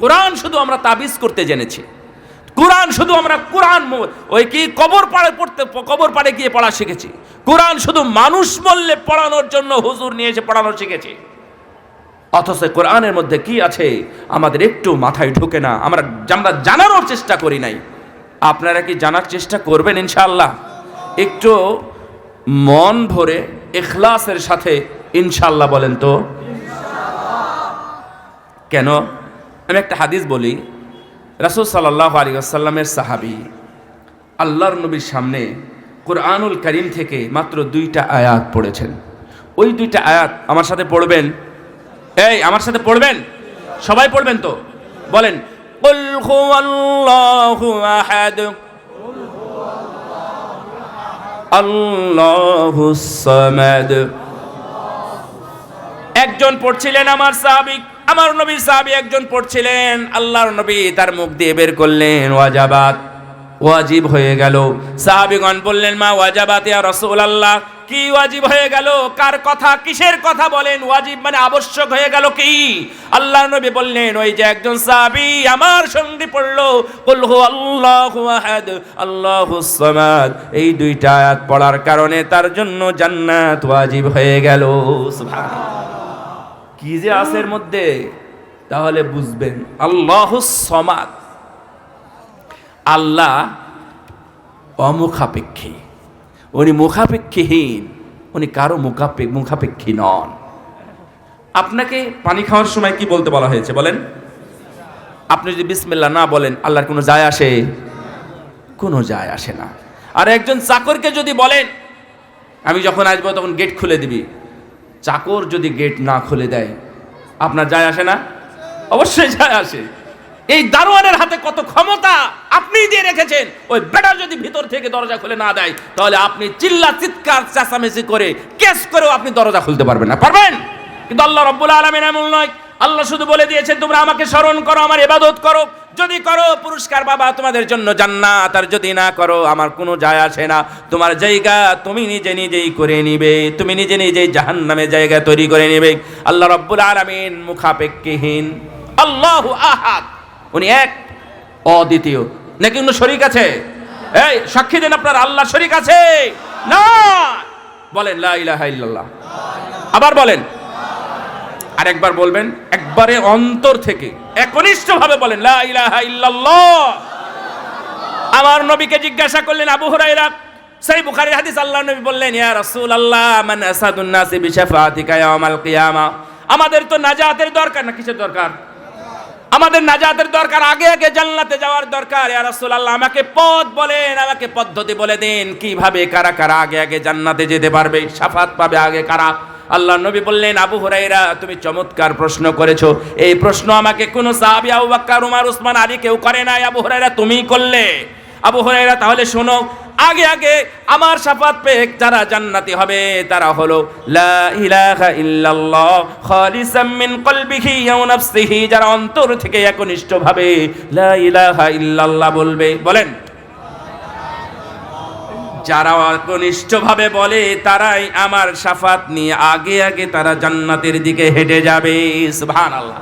কোরআন শুধু আমরা তাবিজ করতে জেনেছি। কোরআন শুধু আমরা কোরআন ওই কি কবর পাড়ে পড়তে কবর পাড়ে গিয়ে পড়া শিখেছি। কোরআন শুধু মানুষ বললে পড়ানোর জন্য হুজুর নিয়ে এসে পড়ানো শিখেছি। অথচ কোরআনের মধ্যে কি আছে? আমাদের একটু মাথায় ঢুকে না। আমরা আমরা জানানোর চেষ্টা করি নাই। আপনারা কি জানার চেষ্টা করবেন ইনশাআল্লাহ? একটু মন ভরে এখলাসের সাথে ইনশাল্লাহ বলেন তো। কেন? আমি একটা হাদিস বলি। রাসুল সাল্লাহ আলী আসাল্লামের সাহাবি আল্লাহর নবীর সামনে কোরআনুল করিম থেকে মাত্র দুইটা আয়াত পড়েছেন। ওই দুইটা আয়াত আমার সাথে পড়বেন? এই, আমার সাথে পড়বেন? সবাই পড়বেন তো? বলেন একজন পড়ছিলেন আমার সাহাবিক আমার নবীর সাহাবি একজন পড়ছিলেন, আল্লাহর নবী তার মুখ দিয়ে বের করলেন, ওয়াজাবাত, ওয়াজিব হয়ে গেল। সাহাবিগণ বললেন, মা ওয়াজাবাত ইয়া রাসূলুল্লাহ? কি ওয়াজিব হয়ে গেল? কার কথা? কিসের কথা বলেন? ওয়াজিব মানে আবশ্যক হয়ে গেল কি? আল্লাহর নবী বললেন, ওই যে একজন সাহাবী আমার সঙ্গে পড়ল, কুল আল্লাহু আহাদ আল্লাহুস সামাদ। এই দুইটা আয়াত পড়ার কারণে তার জন্য জান্নাত ওয়াজিব হয়ে গেল। সুবহানাল্লাহ। কি যে আছে এর মধ্যে, তাহলে বুঝবেন। আল্লাহ সমাদ। আল্লাহ অমুখাপেক্ষী। উনি মুখাপেক্ষীহীন। উনি কারও মুখাপে, মুখাপেক্ষী নন। আপনাকে পানি খাওয়ার সময় কি বলতে বলা হয়েছে বলেন? আপনি যদি বিসমিল্লাহ না বলেন, আল্লাহর কোনো যায় আসে? কোনো যায় আসে না। আর একজন চাকরকে যদি বলেন, আমি যখন আসব তখন গেট খুলে দিবি। চাকর যদি গেট না খুলে দেয়, আপনার যায় আসে না? অবশ্যই যায় আসে। এই দারোয়ানের হাতে কত ক্ষমতা আপনি দিয়ে রেখেছেন, ওই বেটা যদি ভিতর থেকে দরজা খুলে না দেয়, তাহলে আপনি চিল্লা, চিৎকার, চেঁচামেচি করে, কেস করেও আপনি দরজা খুলতে পারবেন না। পারবেন? কিন্তু আল্লাহ রব্বুল আলমিন এমন নয়। আল্লাহ শুধু বলে দিয়েছেন, তোমরা আমাকে স্মরণ করো, আমার ইবাদত করো। যদি করো, পুরস্কার বাবা তোমাদের জন্য জান্নাত। আর যদি না করো, আমার কোনো যায় আসে না। তোমার জায়গা তুমি নিজে নিজেই করে নিবে। তুমি নিজে নিজেই জাহান্নামে জায়গা তৈরি করে নিবে। আল্লাহ রব্বুল আলামিন মুখাপেক্ষীহীন। আল্লাহ আহাদ। উনি এক, অদ্বিতীয়। নাকি অন্য শরিক আছে? এই, সাক্ষী দেন আপনার আল্লাহ শরিক আছে? না! বলেন, লা ইলাহা ইল্লাল্লাহ। আবার বলেন আরেকবার বলবেন, একবারে অন্তর থেকে একনিষ্ঠ ভাবে বলেন, লা ইলাহা ইল্লাল্লাহ। আমার নবীকে জিজ্ঞাসা করলেন, আবু হুরাইরা সেই বুখারীর হাদিস আল্লাহ নবী বললেন, ইয়া রাসূলুল্লাহ, মান আসাদুন নাসি বিশাফাতিকা ইয়াউমাল কিয়ামা। আমাদের তো নাজাতের দরকার না, কিসের দরকার? আমাদের নাজাতের দরকার, আগে আগে জান্নাতে যাওয়ার দরকার। ইয়া রাসূলুল্লাহ, আমাকে পথ বলেন, আমাকে পদ্ধতি বলে দিন, কীভাবে, কারা কারা আগে আগে জান্নাতে যেতে পারবে শাফাত পাবে আগে কারা? আল্লাহ নবী বললেন, আবু হুরাইরা তুমি চমৎকার প্রশ্ন করেছ। এই প্রশ্ন আমাকে কোন সাহাবী আবু বকর উমর, উসমান, আলী কেউ করে নাই। আবু হুরাইরা তুমিই করলে। আবু হুরাইরা তাহলে শোনো, আগে আগে আমার শাফাত পেয়ে যারা জান্নাতি হবে, তারা হলো, লা ইলাহা ইল্লাল্লাহ, খালিসাম মিন কলবিহি ওয়া নাফসিহি যারা অন্তর থেকে একনিষ্ঠভাবে লা ইলাহা ইল্লাল্লাহ বলবে। বলেন। যারা অকনিষ্ঠভাবে বলে, তারাই আমার সাফাত নিয়ে আগে আগে তারা জান্নাতের দিকে হেঁটে যাবে। সুবহানাল্লাহ।